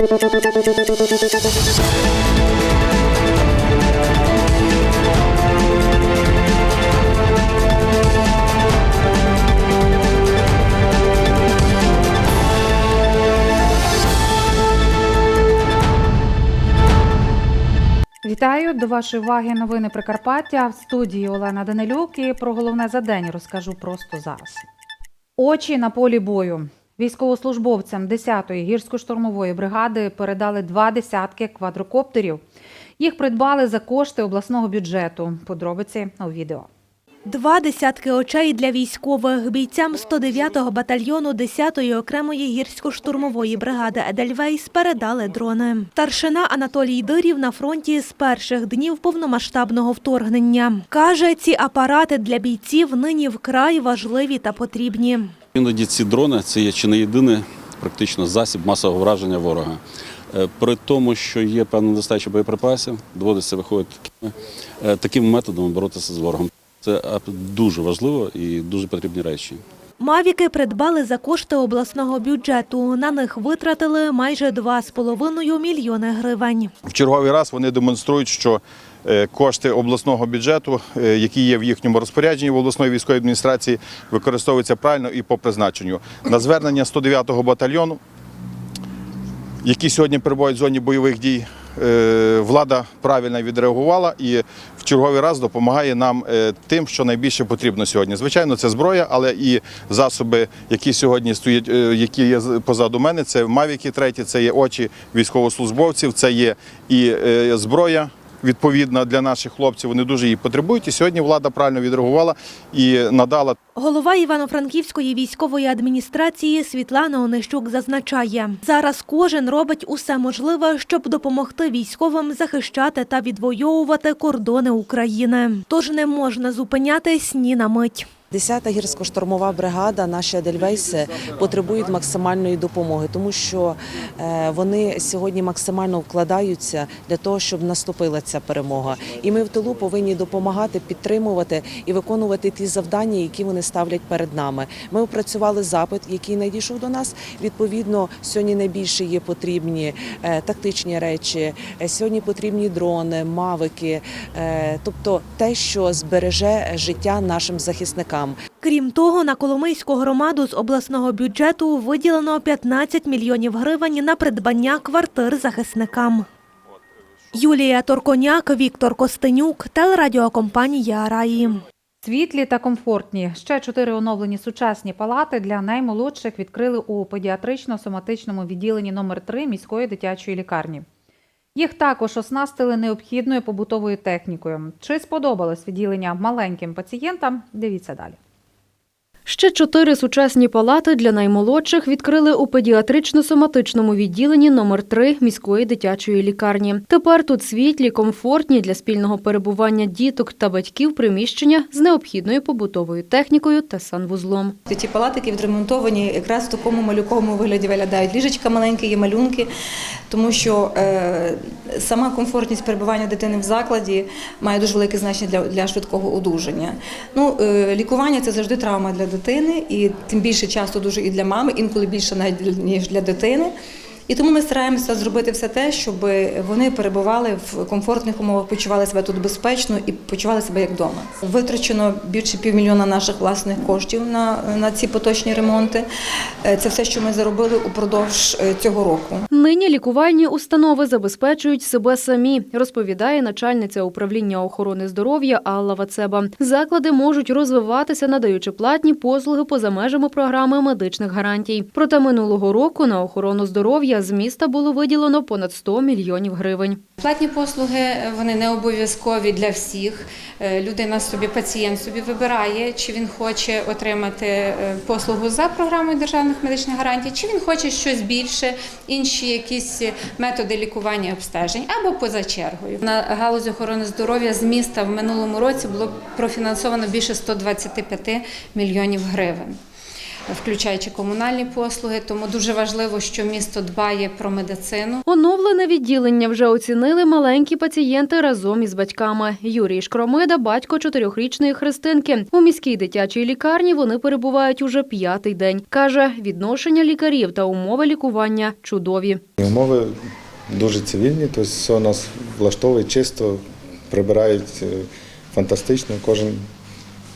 Вітаю до вашої уваги новини Прикарпаття в студії Олена Данилюк і про головне за день розкажу просто зараз. Очі на полі бою. Військовослужбовцям 10-ї гірсько-штурмової бригади передали два десятки квадрокоптерів. Їх придбали за кошти обласного бюджету. Подробиці у відео. Два десятки очей для військових. Бійцям 109-го батальйону 10-ї окремої гірсько-штурмової бригади Едельвейс передали дрони. Старшина Анатолій Дирів на фронті з перших днів повномасштабного вторгнення. Каже, ці апарати для бійців нині вкрай важливі та потрібні. Іноді ці дрони це є чи не єдиний практично засіб масового враження ворога. Е, При тому, що є певна недостача боєприпасів, доводиться виходити такими, е, таким методом боротися з ворогом. Це дуже важливо і дуже потрібні речі. Мавіки придбали за кошти обласного бюджету. На них витратили майже 2,5 мільйони гривень. В черговий раз вони демонструють, що е, кошти обласного бюджету, е, які є в їхньому розпорядженні в обласної військової адміністрації, використовуються правильно і по призначенню. На звернення 109-го батальйону, які сьогодні перебувають в зоні бойових дій, е, влада правильно відреагувала і в черговий раз допомагає нам е, тим, що найбільше потрібно сьогодні. Звичайно, це зброя, але і засоби, які сьогодні стоять, е, які є позаду мене, це Мавіки треті, це є очі військовослужбовців, це є і е, зброя. Відповідна для наших хлопців, вони дуже її потребують. І сьогодні влада правильно відреагувала і надала Голова Івано-Франківської військової адміністрації Світлана Онищук зазначає, зараз кожен робить усе можливе, щоб допомогти військовим захищати та відвоювати кордони України. Тож не можна зупинятись ні на мить. 10-та гірсько-штурмова бригада, наші Едельвейси, потребують максимальної допомоги, тому що е, вони сьогодні максимально вкладаються для того, щоб наступила ця перемога. І ми в тилу повинні допомагати, підтримувати і виконувати ті завдання, які вони ставлять перед нами. Ми опрацювали запит, який надійшов до нас. Відповідно, сьогодні найбільше є потрібні е, тактичні речі. Е, Сьогодні потрібні дрони, мавики, тобто те, що збереже життя нашим захисникам. Крім того, на Коломийську громаду з обласного бюджету виділено 15 мільйонів гривень на придбання квартир захисникам. Юлія Торконяк, Віктор Костенюк, телерадіокомпанія Раї. Світлі та комфортні. Ще чотири оновлені сучасні палати для наймолодших відкрили у педіатрично-соматичному відділенні номер 3 міської дитячої лікарні. Їх також оснастили необхідною побутовою технікою. Чи сподобалось відділення маленьким пацієнтам? Дивіться далі. Ще чотири сучасні палати для наймолодших відкрили у педіатрично-соматичному відділенні номер 3 міської дитячої лікарні. Тепер тут світлі, комфортні для спільного перебування діток та батьків приміщення з необхідною побутовою технікою та санвузлом. Ті палатики відремонтовані якраз в такому малюковому вигляді виглядають. Ліжечка маленькі, є малюнки, тому що е, сама комфортність перебування дитини в закладі має дуже велике значення для, для швидкого одужання. Ну, е, лікування це завжди травма для дитини, і тим більше часто дуже і для мами, інколи більше навіть ніж для дитини. І тому ми стараємося зробити все те, щоб вони перебували в комфортних умовах, почували себе тут безпечно і почували себе як вдома. Витрачено більше півмільйона наших власних коштів на, на ці поточні ремонти. Е, Це все, що ми заробили упродовж е, цього року. Нині лікувальні установи забезпечують себе самі, розповідає начальниця управління охорони здоров'я Алла Вацеба. Заклади можуть розвиватися, надаючи платні послуги поза межами програми медичних гарантій. Проте минулого року на охорону здоров'я з міста було виділено понад 100 мільйонів гривень. Платні послуги е, вони не обов'язкові для всіх. Е, Людина собі, пацієнт собі вибирає, чи він хоче отримати е, послугу за програмою державних медичних гарантій, чи він хоче щось більше, інші якісь методи лікування обстежень або поза чергою. На галузі охорони здоров'я з міста в минулому році було профінансовано більше 125 мільйонів гривень. Включаючи комунальні послуги. Тому дуже важливо, що місто дбає про медицину. Оновлене відділення вже оцінили маленькі пацієнти разом із батьками. Юрій Шкромида – батько чотирьохрічної Христинки. У міській дитячій лікарні вони перебувають уже п'ятий день. Каже, відношення лікарів та умови лікування чудові. Умови дуже цивільні, тобто все у нас влаштовує чисто, прибирають е, фантастично, кожен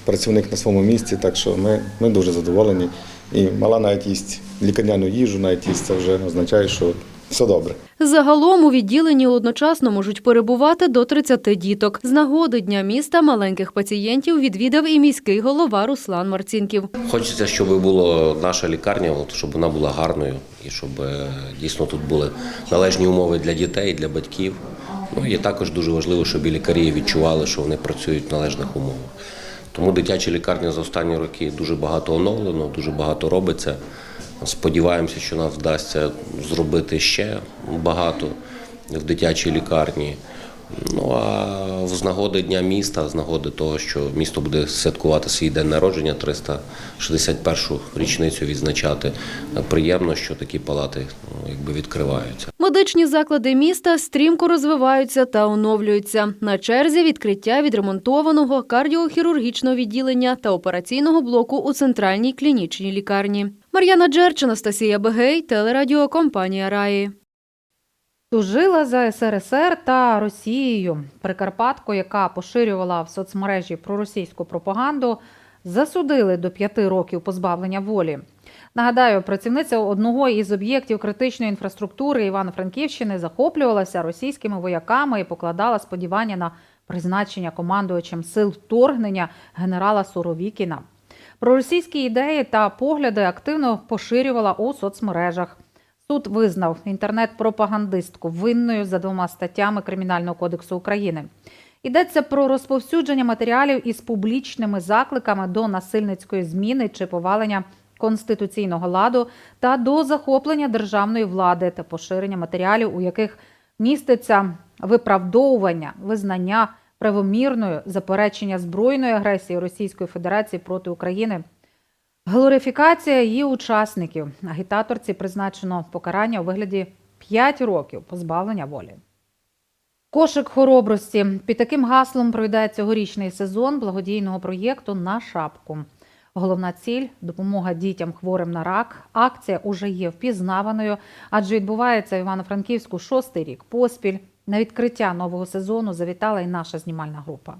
працівник на своєму місці, так що ми, ми дуже задоволені. І мала навіть їсть лікарняну їжу, навіть їсть, це вже означає, що все добре. Загалом у відділенні одночасно можуть перебувати до 30 діток. З нагоди Дня міста маленьких пацієнтів відвідав і міський голова Руслан Марцінків. Хочеться, щоб була наша лікарня, от, щоб вона була гарною і щоб е, дійсно тут були належні умови для дітей, для батьків. Ну і також дуже важливо, щоб і лікарі відчували, що вони працюють в належних умовах. Тому дитяча лікарня за останні роки дуже багато оновлено, дуже багато робиться. Сподіваємося, що нам вдасться зробити ще багато в дитячій лікарні. Ну а з нагоди Дня міста, з нагоди того, що місто буде святкувати свій день народження, 361-шу річницю відзначати. Приємно, що такі палати ну, якби відкриваються. Медичні заклади міста стрімко розвиваються та оновлюються. На черзі відкриття відремонтованого кардіохірургічного відділення та операційного блоку у центральній клінічній лікарні. Мар'яна Джерч, Анастасія Бегей, телерадіокомпанія Раї. Служила за СРСР та Росією. Прикарпатку, яка поширювала в соцмережі проросійську пропаганду, засудили до п'яти років позбавлення волі. Нагадаю, працівниця одного із об'єктів критичної інфраструктури Івано-Франківщини захоплювалася російськими вояками і покладала сподівання на призначення командувачем сил вторгнення генерала Суровікіна. Проросійські ідеї та погляди активно поширювала у соцмережах. Суд визнав інтернет-пропагандистку винною за двома статтями Кримінального кодексу України. Йдеться про розповсюдження матеріалів із публічними закликами до насильницької зміни чи повалення конституційного ладу та до захоплення державної влади та поширення матеріалів, у яких міститься виправдовування, визнання правомірною заперечення збройної агресії Російської Федерації проти України. Глорифікація її учасників. Агітаторці призначено покарання у вигляді 5 років позбавлення волі. Кошик хоробрості. Під таким гаслом пройде цьогорічний сезон благодійного проєкту на шапку. Головна ціль допомога дітям хворим на рак. Акція уже є впізнаваною, адже відбувається в Івано-Франківську шостий рік поспіль. На відкриття нового сезону завітала і наша знімальна група.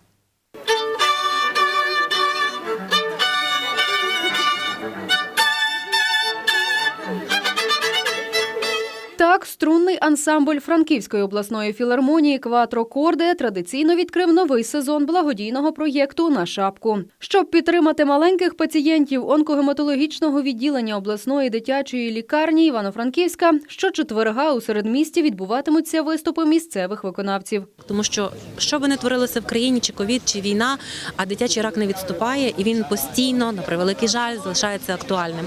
Так, струнний ансамбль Франківської обласної філармонії Кватро Корде традиційно відкрив новий сезон благодійного проєкту на шапку. Щоб підтримати маленьких пацієнтів онкогематологічного відділення обласної дитячої лікарні Івано-Франківська, щочетверга у середмісті відбуватимуться виступи місцевих виконавців. Тому що що би не творилося в країні, чи ковід, чи війна, а дитячий рак не відступає, і він постійно, на превеликий жаль, залишається актуальним.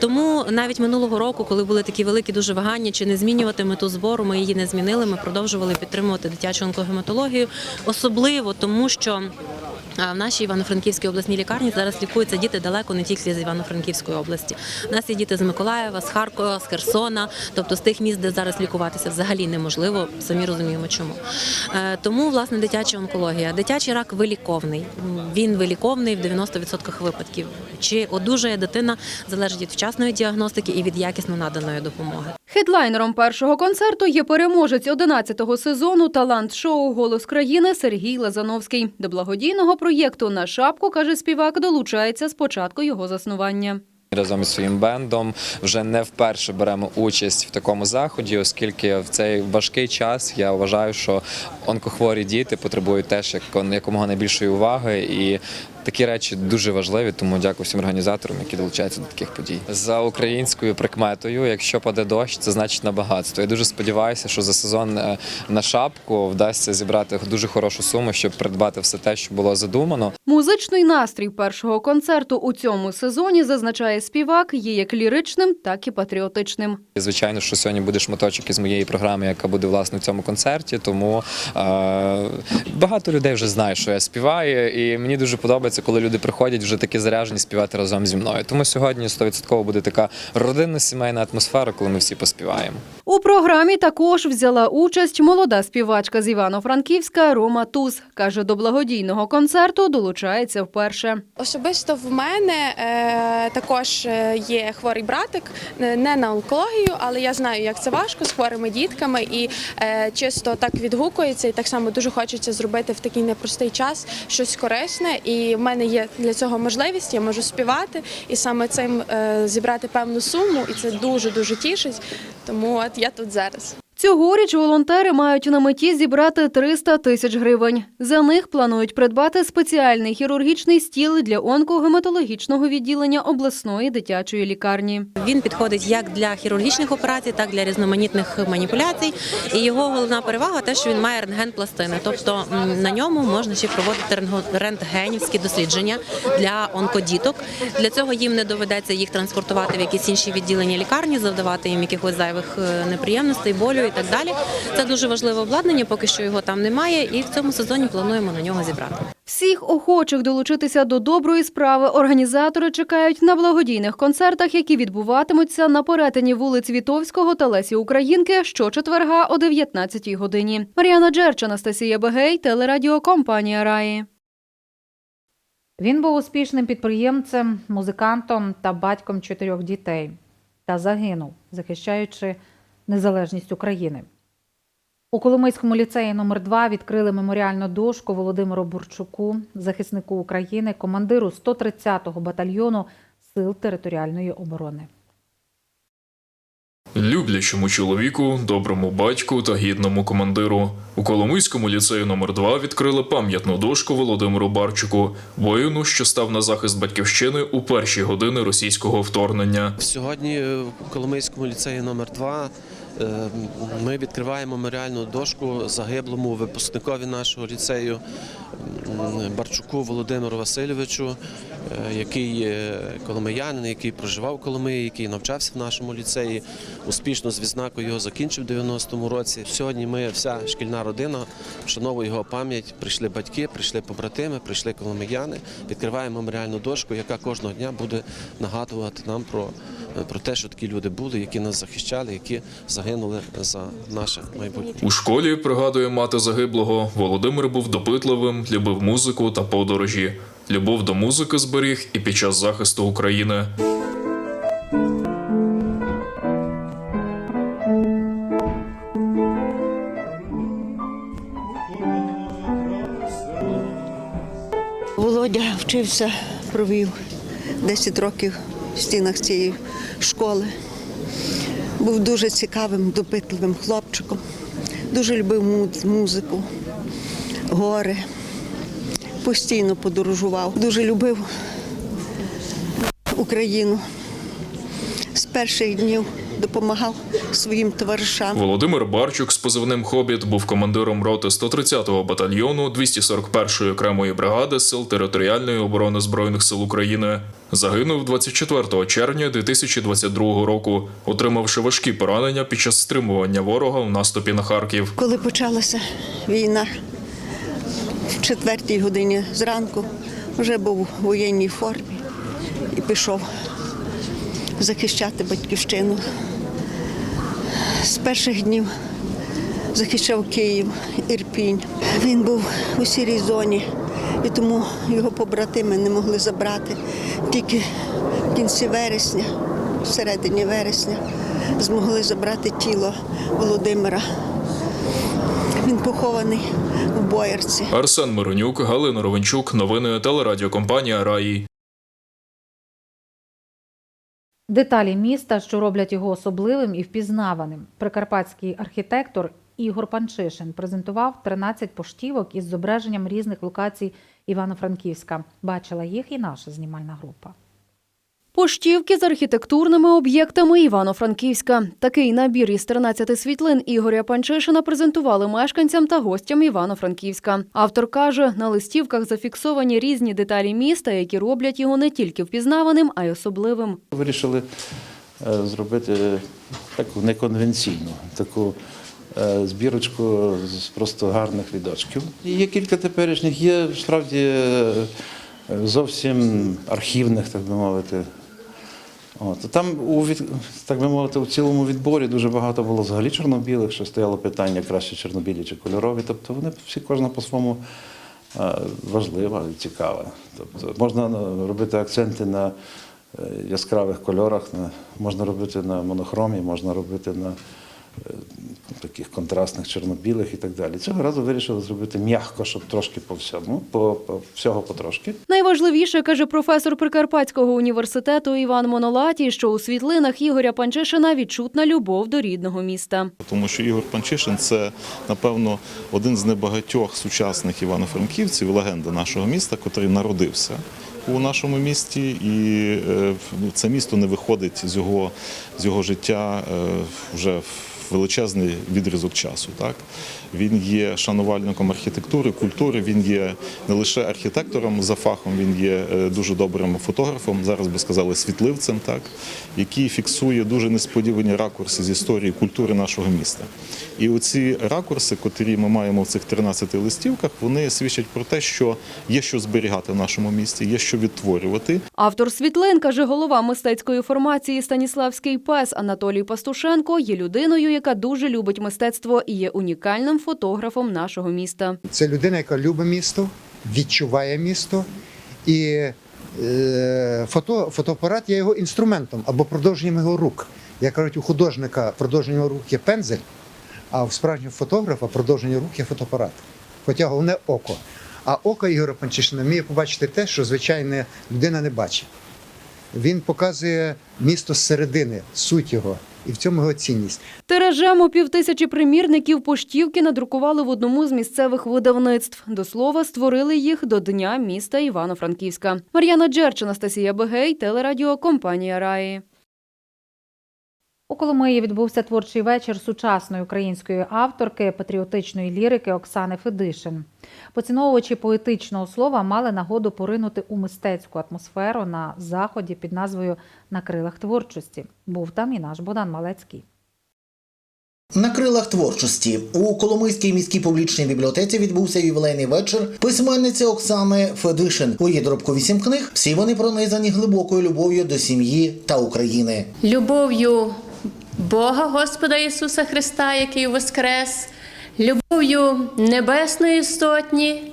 Тому навіть минулого року, коли були такі великі дуже вагання, чи не змінювати мету збору, ми її не змінили. Ми продовжували підтримувати дитячу онкогематологію, особливо тому, що. В нашій Івано-Франківській обласній лікарні зараз лікуються діти далеко не тільки з Івано-Франківської області. У нас є діти з Миколаєва, з Харкова, з Херсона, тобто з тих міст, де зараз лікуватися взагалі неможливо. Самі розуміємо, чому. Е, Тому власне дитяча онкологія. Дитячий рак виліковний. Він виліковний в 90% випадків. Чи одужає дитина залежить від вчасної діагностики і від якісно наданої допомоги. Хедлайнером першого концерту є переможець 11-го сезону талант-шоу Голос країни Сергій Лазановський. До благодійного проєкту на шапку каже співак, долучається з початку його заснування. Разом із своїм бендом вже не вперше беремо участь в такому заході, оскільки в цей важкий час я вважаю, що онкохворі діти потребують теж як- якомога найбільшої уваги і. Такі речі дуже важливі, тому дякую всім організаторам, які долучаються до таких подій. За українською прикметою, якщо паде дощ, це значить на багатство. Я дуже сподіваюся, що за сезон е, на шапку вдасться зібрати дуже хорошу суму, щоб придбати все те, що було задумано. Музичний настрій першого концерту у цьому сезоні зазначає співак, є як ліричним, так і патріотичним. Звичайно, що сьогодні буде шматочок із моєї програми, яка буде власне в цьому концерті. Тому е, багато людей вже знає, що я співаю, і мені дуже подобається, подобається, коли люди приходять вже такі заряжені співати разом зі мною. Тому сьогодні 100% буде така родинна сімейна атмосфера, коли ми всі поспіваємо. У програмі також взяла участь молода співачка з Івано-Франківська Рома Туз. Каже, до благодійного концерту долучається вперше. Особисто в мене е, також е, є хворий братик, е, не на онкологію, але я знаю, як це важко з хворими дітками, і е, чисто так відгукується, і так само дуже хочеться зробити в такий непростий час щось корисне. І в мене є для цього можливість, я можу співати і саме цим е, зібрати певну суму, і це дуже дуже тішить. Тому от я тут зараз. Цьогоріч волонтери мають на меті зібрати 300 тисяч гривень. За них планують придбати спеціальний хірургічний стіл для онкогематологічного відділення обласної дитячої лікарні. Він підходить як для хірургічних операцій, так і для різноманітних маніпуляцій. І його головна перевага те, що він має рентген-пластини. Тобто на ньому можна ще проводити рентгенівські дослідження для онкодіток. Для цього їм не доведеться їх транспортувати в якісь інші відділення лікарні, завдавати їм якихось зайвих е, неприємностей, болю і так далі. Це дуже важливе обладнання, поки що його там немає, і в цьому сезоні плануємо на нього зібрати. Всіх охочих долучитися до доброї справи організатори чекають на благодійних концертах, які відбуватимуться на перетині вулиць Вітовського та Лесі Українки щочетверга о 19-й годині. Мар'яна Джерч, Анастасія Бегей, телерадіокомпанія Раї. Він був успішним підприємцем, музикантом та батьком чотирьох дітей та загинув, захищаючи незалежність України. У Коломийському ліцеї номер 2 відкрили меморіальну дошку Володимиру Бурчуку, захиснику України, командиру 130-го батальйону Сил територіальної оборони. Люблячому чоловіку, доброму батьку та гідному командиру. У Коломийському ліцею номер 2 відкрили пам'ятну дошку Володимиру Барчуку, воїну, що став на захист батьківщини у перші години російського вторгнення. Сьогодні в Коломийському ліцеї номер 2 ми відкриваємо меморіальну дошку загиблому випускникові нашого ліцею Барчуку Володимиру Васильовичу, е, який коломиянин, який проживав в Коломиї, який навчався в нашому ліцеї. Успішно з відзнакою його закінчив в 90-му році. Сьогодні ми, вся шкільна родина, вшановує його пам'ять. Прийшли батьки, прийшли побратими, прийшли коломияни. Відкриваємо меморіальну дошку, яка кожного дня буде нагадувати нам про, про те, що такі люди були, які нас захищали, які загинули за наше майбутнє. У школі, пригадує мати загиблого, Володимир був допитливим, любив музику та подорожі. Любов до музики зберіг і під час захисту України. Володя вчився, провів 10 років в стінах цієї школи. Був дуже цікавим, допитливим хлопчиком. Дуже любив музику, гори. Постійно подорожував. Дуже любив Україну. З перших днів допомагав своїм товаришам. Володимир Барчук з позивним Хобіт був командиром роти 130-го батальйону 241-ї окремої бригади Сил територіальної оборони Збройних сил України. Загинув 24 червня 2022 року, отримавши важкі поранення під час стримування ворога в наступі на Харків. Коли почалася війна, в четвертій годині зранку вже був у воєнній формі і пішов захищати батьківщину. З перших днів захищав Київ, Ірпінь. Він був у сірій зоні, і тому його побратими не могли забрати. Тільки в кінці вересня, в середині вересня, змогли забрати тіло Володимира. Він похований в Боярці. Арсен Миронюк, Галина Ровенчук, новини телерадіокомпанія Раї. Деталі міста, що роблять його особливим і впізнаваним. Прикарпатський архітектор Ігор Панчишин презентував 13 поштівок із зображенням різних локацій Івано-Франківська. Бачила їх і наша знімальна група. Поштівки з архітектурними об'єктами Івано-Франківська. Такий набір із 13 світлин Ігоря Панчишина презентували мешканцям та гостям Івано-Франківська. Автор каже, на листівках зафіксовані різні деталі міста, які роблять його не тільки впізнаваним, а й особливим. Вирішили е, зробити таку неконвенційну, таку е, збірочку з просто гарних рядочків. Є кілька теперішніх, є справді е, е, зовсім архівних, так би мовити. От. Там, у від, так би мовити, у цілому відборі дуже багато було взагалі чорно-білих, що стояло питання краще чорнобілі чи кольорові. Тобто вони всі кожна по-своєму е, важлива і цікава. Тобто можна е, робити акценти на е, яскравих кольорах, на, можна робити на монохромі, можна робити на е, таких контрастних чорно-білих і так далі. Цього разу вирішили зробити м'яко, щоб трошки по всьому, по, по всього потрошки. Найважливіше, каже професор Прикарпатського університету Іван Монолатій, що у світлинах Ігоря Панчишина відчутна любов до рідного міста. Тому що Ігор Панчишин це, напевно, один з небагатьох сучасних івано-франківців, легенда нашого міста, котрий народився у нашому місті, і е, ну, це місто не виходить з його, з його життя е, вже в величезний відрізок часу. Так? Він є шанувальником архітектури, культури, він є не лише архітектором за фахом, він є е, дуже добрим фотографом, зараз би сказали, світливцем, так? який фіксує дуже несподівані ракурси з історії культури нашого міста. І оці ракурси, котрі ми маємо в цих 13 листівках, вони свідчать про те, що є що зберігати в нашому місті, є що відтворювати. Автор світлин, каже голова мистецької формації Станіславський пес Анатолій Пастушенко, є людиною, яка дуже любить мистецтво і є унікальним фотографом нашого міста. Це людина, яка любить місто, відчуває місто. І е, фото, фотоапарат є його інструментом або продовженням його рук. Як кажуть, у художника продовженням його рук є пензель, а у справжнього фотографа продовження рук є фотоапарат. Хоча головне око. А око Ігоря Панчишина вміє побачити те, що звичайна людина не бачить. Він показує місто зсередини, суть його, і в цьому його цінність. Тиражем у півтисячі примірників поштівки надрукували в одному з місцевих видавництв. До слова, створили їх до Дня міста Івано-Франківська. Мар'яна Джерч, Анастасія Бегей, телерадіо компанія Раї. У Коломиї відбувся творчий вечір сучасної української авторки патріотичної лірики Оксани Федишин. Поціновувачі поетичного слова мали нагоду поринути у мистецьку атмосферу на заході під назвою На крилах творчості. Був там і наш Богдан Малецький. На крилах творчості у Коломийській міській публічній бібліотеці відбувся ювілейний вечір письменниці Оксани Федишин. У її доробку вісім книг. Всі вони пронизані глибокою любов'ю до сім'ї та України. любов'ю Бога Господа Ісуса Христа, який воскрес, любов'ю Небесної Сотні,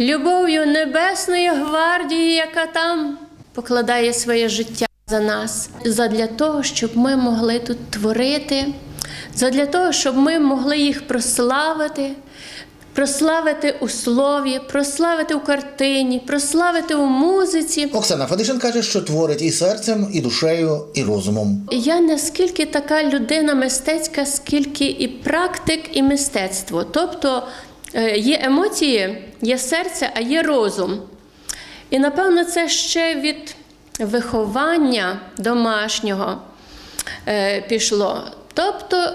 любов'ю Небесної гвардії, яка там покладає своє життя за нас, задля того, щоб ми могли тут творити, задля того, щоб ми могли їх прославити. Прославити у слові, прославити у картині, прославити у музиці. Оксана Федишин каже, що творить і серцем, і душею, і розумом. Я не скільки така людина мистецька, скільки і практик, і мистецтво. Тобто е, є емоції, є серце, а є розум. І напевно це ще від виховання домашнього е, пішло. Тобто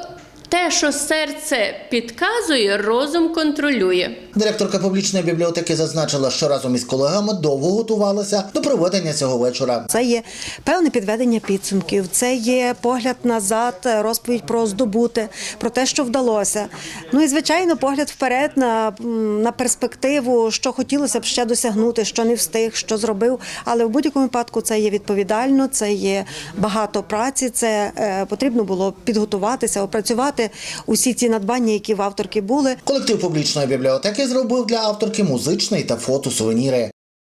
те, що серце підказує, розум контролює. Директорка публічної бібліотеки зазначила, що разом із колегами довго готувалася до проведення цього вечора. Це є певне підведення підсумків, це є погляд назад, розповідь про здобути, про те, що вдалося. Ну і звичайно, погляд вперед на, на перспективу, що хотілося б ще досягнути, що не встиг, що зробив. Але в будь-якому випадку це є відповідально, це є багато праці. Це е, потрібно було підготуватися, опрацювати усі ці надбання, які в авторки були. Колектив публічної бібліотеки зробив для авторки музичний та фотосувеніри.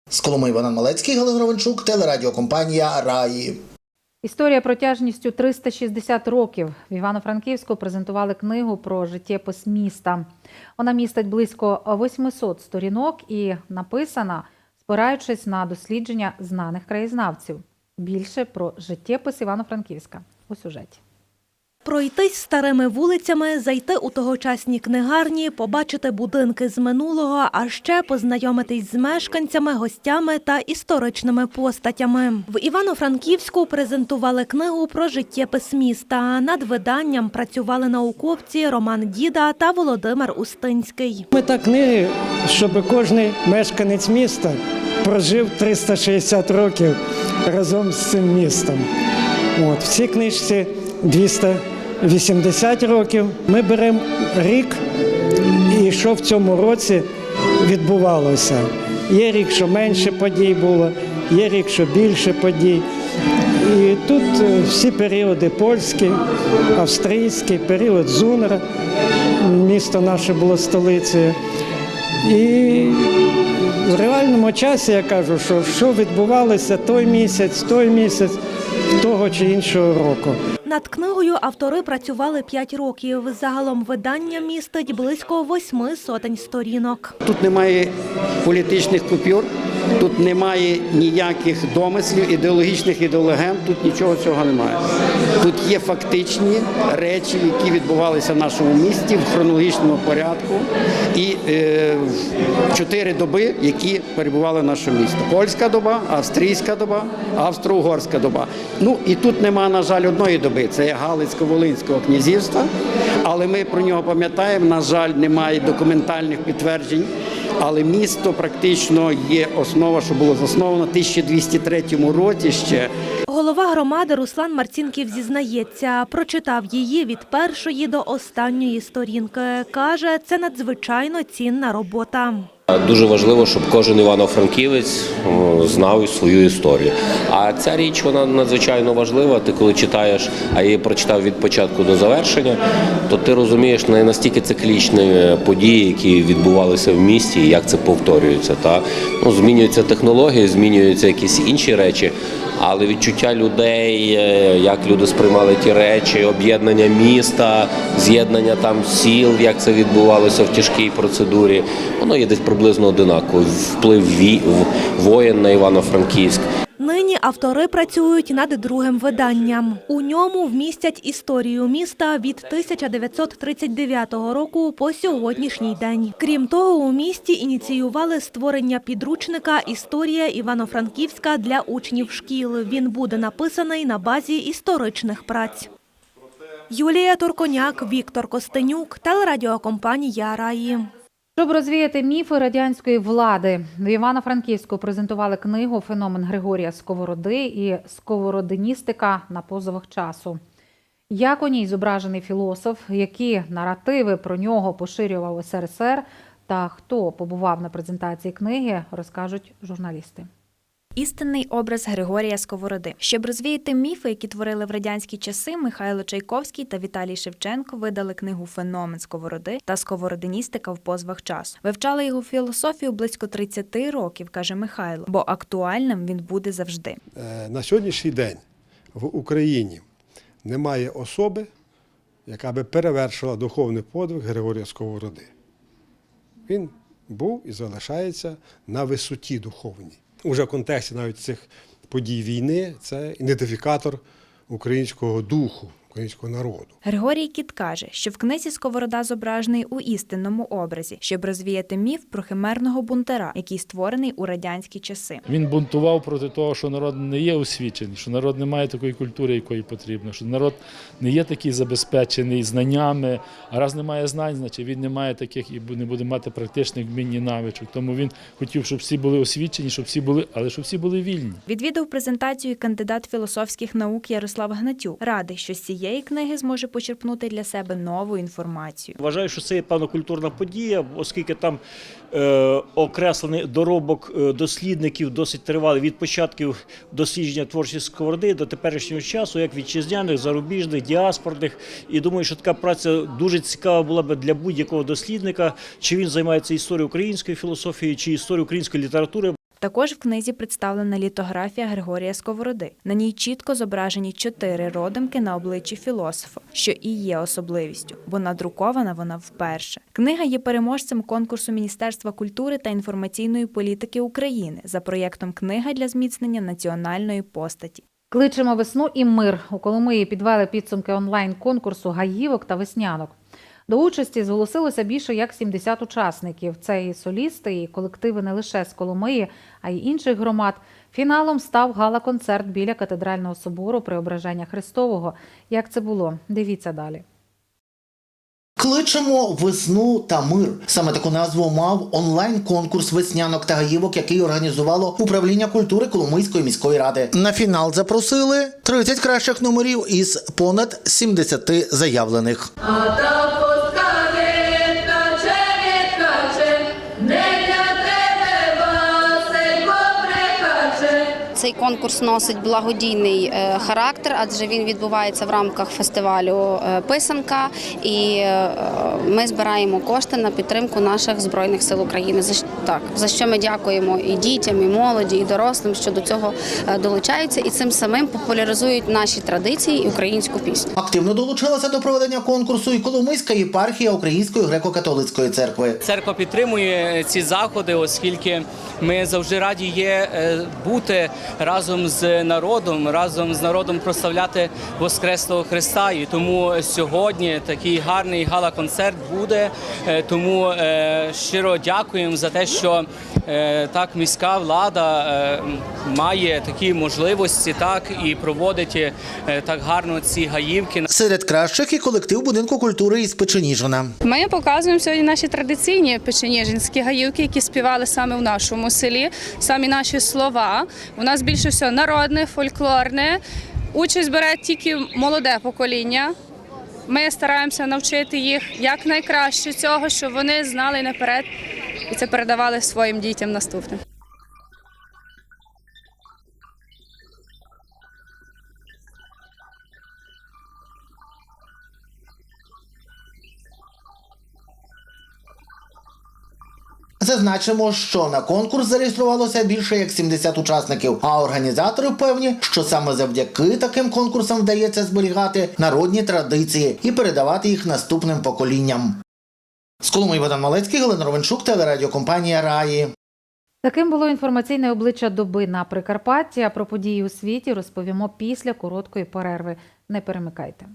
З Коломи Іван Малецький, Галина Ровенчук, телерадіокомпанія Раї. Історія протяжністю 360 років. В Івано-Франківську презентували книгу про життєпис міста. Вона містить близько 800 сторінок і написана, спираючись на дослідження знаних краєзнавців. Більше про життєпис Івано-Франківська у сюжеті. Пройтись старими вулицями, зайти у тогочасні книгарні, побачити будинки з минулого, а ще познайомитись з мешканцями, гостями та історичними постатями. В Івано-Франківську презентували книгу про життєпис міста. Над виданням працювали науковці Роман Діда та Володимир Устинський. Мета книги, щоб кожен мешканець міста прожив 360 років разом з цим містом. От, в цій книжці 280 років. Ми беремо рік і що в цьому році відбувалося. Є рік, що менше подій було, є рік, що більше подій. І тут е, всі періоди польські, австрійський, період Зунера, місто наше було столицею. І в реальному часі я кажу, що що відбувалося той місяць, той місяць, того чи іншого року. Над книгою автори працювали 5 років. Загалом видання містить близько восьми сотень сторінок. Тут немає політичних купюр, тут немає ніяких домислів, ідеологічних ідеологем, тут нічого цього немає. Тут є фактичні речі, які відбувалися в нашому місті в хронологічному порядку, і е, чотири доби, які перебували в нашому місті: польська доба, австрійська доба, австро-угорська доба. Ну і тут нема, на жаль, одної доби. Це Галицько-Волинського князівства, але ми про нього пам'ятаємо. На жаль, немає документальних підтверджень. Але місто практично є основа, що було засновано в 1203 році ще. Голова громади Руслан Марцінків зізнається, прочитав її від першої до останньої сторінки. Каже, це надзвичайно цінна робота. Дуже важливо, щоб кожен івано-франківець знав свою історію. А ця річ вона надзвичайно важлива. Ти коли читаєш, а її прочитав від початку до завершення, то ти розумієш не настільки циклічні події, які відбувалися в місті, і як це повторюється. Та ну змінюються технології, змінюються якісь інші речі. Але відчуття людей, е, як люди сприймали ті речі, об'єднання міста, з'єднання там сіл, як це відбувалося в тяжкій процедурі, воно є десь приблизно одинаково. Вплив воїн на Івано-Франківськ. Нині автори працюють над другим виданням. У ньому вмістять історію міста від 1939 року по сьогоднішній день. Крім того, у місті ініціювали створення підручника Історія Івано-Франківська для учнів шкіл. Він буде написаний на базі історичних праць. Юлія Турконяк, Віктор Костенюк, телерадіокомпанія Раї. Щоб розвіяти міфи радянської влади, в Івано-Франківську презентували книгу Феномен Григорія Сковороди і Сковородиністика на позовах часу. Як у ній зображений філософ, які наративи про нього поширював СРСР та хто побував на презентації книги, розкажуть журналісти. Істинний образ Григорія Сковороди. Щоб розвіяти міфи, які творили в радянські часи, Михайло Чайковський та Віталій Шевченко видали книгу Феномен Сковороди та Сковородиністика в позвах часу. Вивчали його філософію близько 30 років, каже Михайло, бо актуальним він буде завжди. Е, На сьогоднішній день в Україні немає особи, яка би перевершила духовний подвиг Григорія Сковороди. Він був і залишається на висоті духовній. Уже в контексті навіть цих подій війни це ідентифікатор українського духу, українського народу. Григорій Кіт каже, що в книзі Сковорода зображений у істинному образі, щоб розвіяти міф про химерного бунтара, який створений у радянські часи. Він бунтував проти того, що народ не є освічений, що народ не має такої культури, якої потрібно, що народ не є такий забезпечений знаннями. А раз немає знань, значить він не має таких і не буде мати практичних вмінь і навичок. Тому він хотів, щоб всі були освічені, щоб всі були, але щоб всі були вільні. Відвідав презентацію кандидат філософських наук Ярослав Гнатюк. Радий, що з цієї книги зможе почерпнути для себе нову інформацію. Вважаю, що це є певна культурна подія, оскільки там е, окреслений доробок е, дослідників досить тривалий від початків дослідження творчості сковороди до теперішнього часу, як вітчизняних, зарубіжних, діаспорних. І думаю, що така праця дуже цікава була б для будь-якого дослідника, чи він займається історією української філософії, чи історією української літератури. Також в книзі представлена літографія Григорія Сковороди. На ній чітко зображені чотири родимки на обличчі філософа, що і є особливістю, бо надрукована вона вперше. Книга є переможцем конкурсу Міністерства культури та інформаційної політики України за проєктом Книга для зміцнення національної постаті. Кличемо весну і мир. У Коломиї підвели підсумки онлайн-конкурсу гаївок та веснянок. До участі зголосилося більше як 70 учасників. Це і солісти, і колективи не лише з Коломиї, а й інших громад. Фіналом став гала-концерт біля катедрального собору Преображення Христового. Як це було? Дивіться далі. Кличемо весну та мир. Саме таку назву мав онлайн-конкурс веснянок та гаївок, який організувало управління культури Коломийської міської ради. На фінал запросили 30 кращих номерів із понад 70 заявлених. Конкурс носить благодійний е, характер, адже він відбувається в рамках фестивалю е, Писанка, і е, ми збираємо кошти на підтримку наших збройних сил України. За так за що ми дякуємо і дітям, і молоді, і дорослим, що до цього долучаються, і цим самим популяризують наші традиції і українську пісню. Активно долучилася до проведення конкурсу і Коломийська єпархія Української греко-католицької церкви. Церква підтримує ці заходи, оскільки ми завжди раді є бути разом з народом, разом з народом прославляти Воскреслого Христа. І тому сьогодні такий гарний гала-концерт буде. Е, Тому е, щиро дякуємо за те, що так міська влада е, має такі можливості, так і проводить е, так гарно ці гаївки. Серед кращих і колектив будинку культури із Печеніжина. Ми показуємо сьогодні наші традиційні печеніжинські гаївки, які співали саме в нашому селі, самі наші слова. У нас більше всього народне, фольклорне. Участь бере тільки молоде покоління. Ми стараємося навчити їх як найкраще цього, щоб вони знали наперед і це передавали своїм дітям наступним. Зазначимо, що на конкурс зареєструвалося більше як 70 учасників. А організатори певні, що саме завдяки таким конкурсам вдається зберігати народні традиції і передавати їх наступним поколінням. З Коломиї Богдан Малецький, Галина Ровенчук, телерадіокомпанія Раї. Таким було інформаційне обличчя доби на Прикарпатті. А про події у світі розповімо після короткої перерви. Не перемикайте.